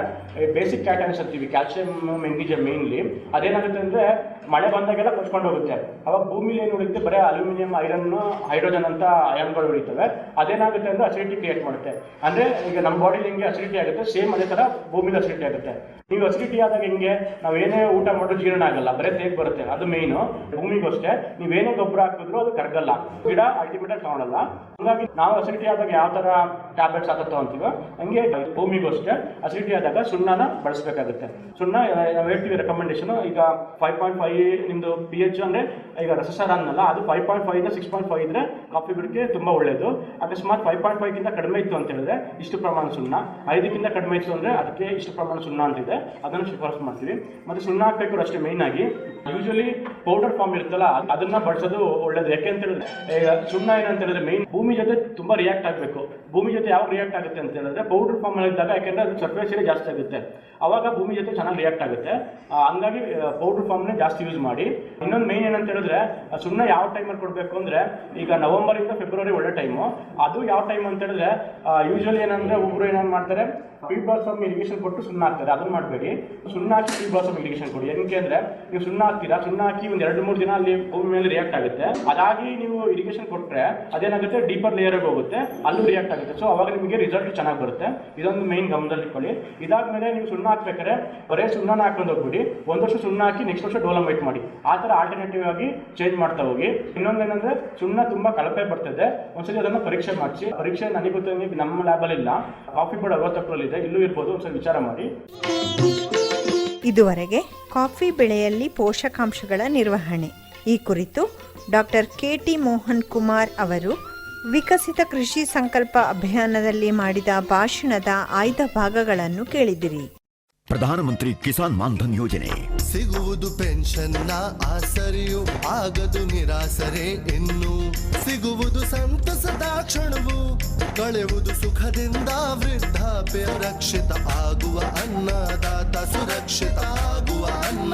ಬೇಸಿಕ್ ಕ್ಯಾಟನ್ಸ್ ಅಂತೀವಿ ಕ್ಯಾಲ್ಸಿಯಂ ಮೆಗ್ನೀಷಿಯಂ ಮೇನ್ಲಿ ಅದೇನಾಗುತ್ತೆ ಅಂದ್ರೆ, ಮಳೆ ಬಂದಾಗೆಲ್ಲ ಕೊಚ್ಕೊಂಡು ಹೋಗುತ್ತೆ. ಅವಾಗ ಭೂಮಿಲಿ ಏನು ಉಳಿಯುತ್ತೆ? ಬರೀ ಅಲ್ಯೂಮಿನಿಯಂ ಐರನ್ ಹೈಡ್ರೋಜನ್ ಅಂತ ಅಯಾನ್ಗಳು ಉಳಿತವೆ. ಅದೇನಾಗುತ್ತೆ ಅಂದ್ರೆ ಅಸಿಡಿಟಿ ಕ್ರಿಯೇಟ್ ಮಾಡುತ್ತೆ. ಅಂದ್ರೆ ಈಗ ನಮ್ಮ ಬಾಡಿಲಿ ಹೆಂಗೆ ಅಸಿಡಿಟಿ ಆಗುತ್ತೆ? ಸೇಮ್ ಅದೇ ತರ ಭೂಮಿಲಿ ಅಸಿಡಿಟಿ ಆಗುತ್ತೆ. ನೀವು ಅಸಿಡಿಟಿ ಆದಾಗ ಹೆಂಗೆ? ನಾವು ಏನೇ ಊಟ ಮಾಡೋದು ಜೀರ್ಣ ಆಗಲ್ಲ. ಬರೀ ತೇಗ್ ಬರುತ್ತೆ. ಅದು ಮೇಯ್ನು ಭೂಮಿಗೂ ಅಷ್ಟೇ ನೀವೇನೇ ಗೊಬ್ಬರ ಹಾಕಿದ್ರು ಅದು ಕರಗಲ್ಲ. ಗಿಡ ಅಲ್ಟಿಮೇಟ್ ಆಗಿ ತಗೊಳಲ್ಲ ಹಾಗಾಗಿ ನಾವು ಅಸಿಡಿಟಿ ಆದಾಗ ಯಾವ ತರ ಟ್ಯಾಬ್ಲೆಟ್ಸ್ ಆಗುತ್ತೋ ಅಂತೀವೋ, ಹಂಗೆ ಭೂಮಿಗೂ ಅಷ್ಟೇ ಅಸಿಡಿಟಿ ಆದಾಗ ಸುಣ್ಣನ ಬಳಸಬೇಕಾಗುತ್ತೆ. ಸುಣ್ಣ ನಾವು ಹೇಳ್ತೀವಿ ರೆಕಮೆಂಡೇಶನ್ ಈಗ ಫೈವ್ ಪಾಯಿಂಟ್ ಫೈವ್ ನಿಮ್ದು ಪಿ ಎಚ್ ಅಂದ್ರೆ ಈಗ ರಸಸಾರ ಅನ್ನಲ್ಲ ಅದು ಫೈವ್ ಪಾಯಿಂಟ್ ಫೈವ್ ಇಂದ ಸಿಕ್ಸ್ ಪಾಯಿಂಟ್ ಫೈವ್ ಇದ್ರೆ ಕಾಫಿ ಬಿಡಕ್ಕೆ ತುಂಬಾ ಒಳ್ಳೇದು. ಅಕಸ್ಮಾತ್ ಫೈವ್ ಪಾಯಿಂಟ್ ಫೈವ್ ಗಿಂತ ಕಡಿಮೆ ಇತ್ತು ಅಂತ ಹೇಳಿದ್ರೆ ಇಷ್ಟು ಪ್ರಮಾಣ ಸುಣ್ಣ. ಐದಕ್ಕಿಂತ ಕಡಿಮೆ ಇತ್ತು ಅಂದ್ರೆ ಅದಕ್ಕೆ ಇಷ್ಟು ಪ್ರಮಾಣ ಸುಣ್ಣ ಅಂತಿದೆ ಅದನ್ನು ಶಿಫಾರಸು ಮಾಡ್ತೀವಿ. ಮತ್ತೆ ಸುಣ್ಣ ಹಾಕಬೇಕು ಅಷ್ಟೇ ಮೇನ್ ಆಗಿ. ಯೂಶಲಿ ಪೌಡರ್ ಫಾರ್ಮ್ ಇರುತ್ತಲ್ಲ, ಅದನ್ನ ಬಳಸೋದು ಒಳ್ಳೇದು. ಯಾಕೆ ಅಂತ ಹೇಳಿದ್ರೆ ಸುಣ್ಣ ಏನಂತ ಹೇಳಿದ್ರೆ ಮೇಯ್ನ್ ಭೂಮಿ ಜೊತೆ ತುಂಬ ರಿಯಾಕ್ಟ್ ಆಗಬೇಕು. ಭೂಮಿ ಜೊತೆ ಯಾವ ರಿಯಾಕ್ಟ್ ಆಗುತ್ತೆ ಅಂತ ಹೇಳಿದ್ರೆ ಪೌಡರ್ ಫಾರ್ಮ್ ಇದ್ದಾಗ ಯಾಕೆಂದ್ರೆ ಅದು ಸರ್ಫೇಸ್ ಜಾಸ್ತಿ ಆಗುತ್ತೆ. ಅವಾಗ ಭೂಮಿ ಜೊತೆ ಚೆನ್ನಾಗಿ ರಿಯಾಕ್ಟ್ ಆಗುತ್ತೆ. ಹಂಗಾಗಿ ಪೌಡರ್ ಫಾರ್ಮ್ನೇ ಜಾಸ್ತಿ ಯೂಸ್ ಮಾಡಿ. ಇನ್ನೊಂದು ಮೇನ್ ಏನಂತ ಹೇಳಿದ್ರೆ ಸುಮ್ಮನೆ ಯಾವ ಟೈಮಲ್ಲಿ ಕೊಡಬೇಕು ಅಂದ್ರೆ ಈಗ ನವೆಂಬರ್ ಇಂದ ಫೆಬ್ರವರಿ ಒಳ್ಳೆ ಟೈಮು ಅದು ಯಾವ ಟೈಮ್ ಅಂತ ಹೇಳಿದ್ರೆ ಯೂಶಲಿ ಏನಂದ್ರೆ ಒಬ್ಬರು ಏನೇನು ಮಾಡ್ತಾರೆ ಪೀ ಬ್ಲಾಸಮ್ ಇರಿಗೇಷನ್ ಕೊಟ್ಟು ಸುಣ್ಣ ಹಾಕ್ತಾರೆ. ಅದನ್ನ ಮಾಡಬೇಡಿ. ಸುಣ್ಣ ಹಾಕಿ ಪೀ ಬ್ಲಾಸಮ್ ಇರಿಗೇಷನ್ ಕೊಡಿ. ಏನಕ್ಕೆ ಅಂದ್ರೆ ನೀವು ಸುಣ್ಣ ಹಾಕ್ತೀರಾ? ಸುಣ್ಣ ಹಾಕಿ ಒಂದು ಎರಡು ಮೂರು ದಿನ ಅಲ್ಲಿ ಭೂಮಿ ಮೇಲೆ ರಿಯಾಕ್ಟ್ ಆಗುತ್ತೆ. ಅದಾಗಿ ನೀವು ಇರಿಗೇಷನ್ ಕೊಟ್ಟರೆ ಅದೇನಾಗುತ್ತೆ? ಡೀಪರ್ ಲೇಯರ್ ಹೋಗುತ್ತೆ. ಅಲ್ಲೂ ರಿಯಾಕ್ಟ್ ಆಗುತ್ತೆ. ಸೊ ಅವಾಗ ನಿಮಗೆ ರಿಸಲ್ಟ್ ಚೆನ್ನಾಗಿ ಬರುತ್ತೆ. ಇದೊಂದು ಮೈನ್ ಗಮನದಲ್ಲಿ ಇಟ್ಕೊಳ್ಳಿ. ಇದಾದ್ಮೇಲೆ ನೀವು ಸುಣ್ಣ ಹಾಕ್ಬೇಕಾದ್ರೆ ಬರೇ ಸುಣ್ಣನ ಹಾಕೊಂಡು ಹೋಗ್ಬಿಡಿ. ಒಂದು ವರ್ಷ ಸುಣ್ಣ ಹಾಕಿ ನೆಕ್ಸ್ಟ್ ವರ್ಷ ಡೋಲಮೈಟ್ ಮಾಡಿ. ಆ ಥರ ಆಲ್ಟರ್ನೇಟಿವ್ ಆಗಿ ಚೇಂಜ್ ಮಾಡ್ತಾ ಹೋಗಿ. ಇನ್ನೊಂದೇನಂದ್ರೆ, ಸುಣ್ಣ ತುಂಬಾ ಕಳಪೆ ಬರ್ತದೆ. ಒಂದ್ಸಲಿ ಅದನ್ನ ಪರೀಕ್ಷೆ ಮಾಡಿಸಿ. ಪರೀಕ್ಷೆ ನನಗೆ ಗೊತ್ತಿಲ್ಲ ನಮ್ಮ ಲ್ಯಾಬಲ್ಲಿ ಇಲ್ಲ ಕಾಫಿ ಬೋರ್ಡ್ ಅರವತ್ತಕ್ಕರಲ್ಲಿ ಇದೆ. ಇಲ್ಲೂ ಇರ್ಬೋದು. ಒಂದ್ಸಲ ವಿಚಾರ ಮಾಡಿ. ಇದುವರೆಗೆ ಕಾಫಿ ಬೆಳೆಯಲ್ಲಿ ಪೋಷಕಾಂಶಗಳ ನಿರ್ವಹಣೆ. ಈ ಕುರಿತು doctor K T Mohan Kumar ಅವರು ವಿಕಸಿತ ಕೃಷಿ ಸಂಕಲ್ಪ ಅಭಿಯಾನದಲ್ಲಿ ಮಾಡಿದ ಭಾಷಣದ ಆಯ್ದ ಭಾಗಗಳನ್ನು ಕೇಳಿದಿರಿ. ಪ್ರಧಾನಮಂತ್ರಿ ಕಿಸಾನ್ ಮಾನ್ಧನ್ ಯೋಜನೆ. ಸಿಗುವುದು ಪೆನ್ಷನ್ನ ಆಸರಿಯು ಆಗದು ನಿರಾಸರೆ ಇನ್ನು ಸಿಗುವುದು ಸಂತಸದ ಕ್ಷಣವು ಕಳೆಯುವುದು ಸುಖದಿಂದ ವೃದ್ಧಾಪ್ಯ सुरक्षित आगुव अन्नदाता सुरक्षित आगुव अन्न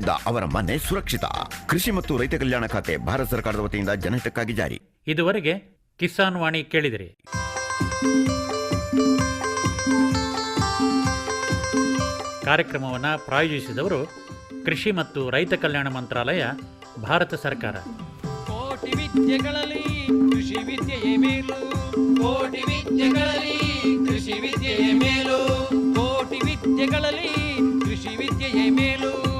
ಪೆನ್ಷನ್ನಿಂದ ಅವರ ಮನೆ ಸುರಕ್ಷಿತ. ಕೃಷಿ ಮತ್ತು ರೈತ ಕಲ್ಯಾಣ ಖಾತೆ ಭಾರತ ಸರ್ಕಾರದ ವತಿಯಿಂದ ಜನಹಿತಕ್ಕಾಗಿ ಜಾರಿ. ಇದುವರೆಗೆ ಕಿಸಾನ್ ವಾಣಿ ಕೇಳಿದಿರಿ. ಕಾರ್ಯಕ್ರಮವನ್ನು ಪ್ರಾಯೋಜಿಸಿದವರು ಕೃಷಿ ಮತ್ತು ರೈತ ಕಲ್ಯಾಣ ಮಂತ್ರಾಲಯ ಭಾರತ ಸರ್ಕಾರ. ಕೋಟಿ ವಿದ್ಯೆಗಳಲ್ಲಿ ಕೃಷಿ ವಿದ್ಯೆಯೇ ಮೇಲು. ಕೋಟಿ ವಿದ್ಯೆಗಳಲ್ಲಿ ಕೃಷಿ ವಿದ್ಯೆಯೇ ಮೇಲು. ಕೋಟಿ ವಿದ್ಯೆಗಳಲ್ಲಿ ಕೃಷಿ ವಿದ್ಯೆಯೇ ಮೇಲು.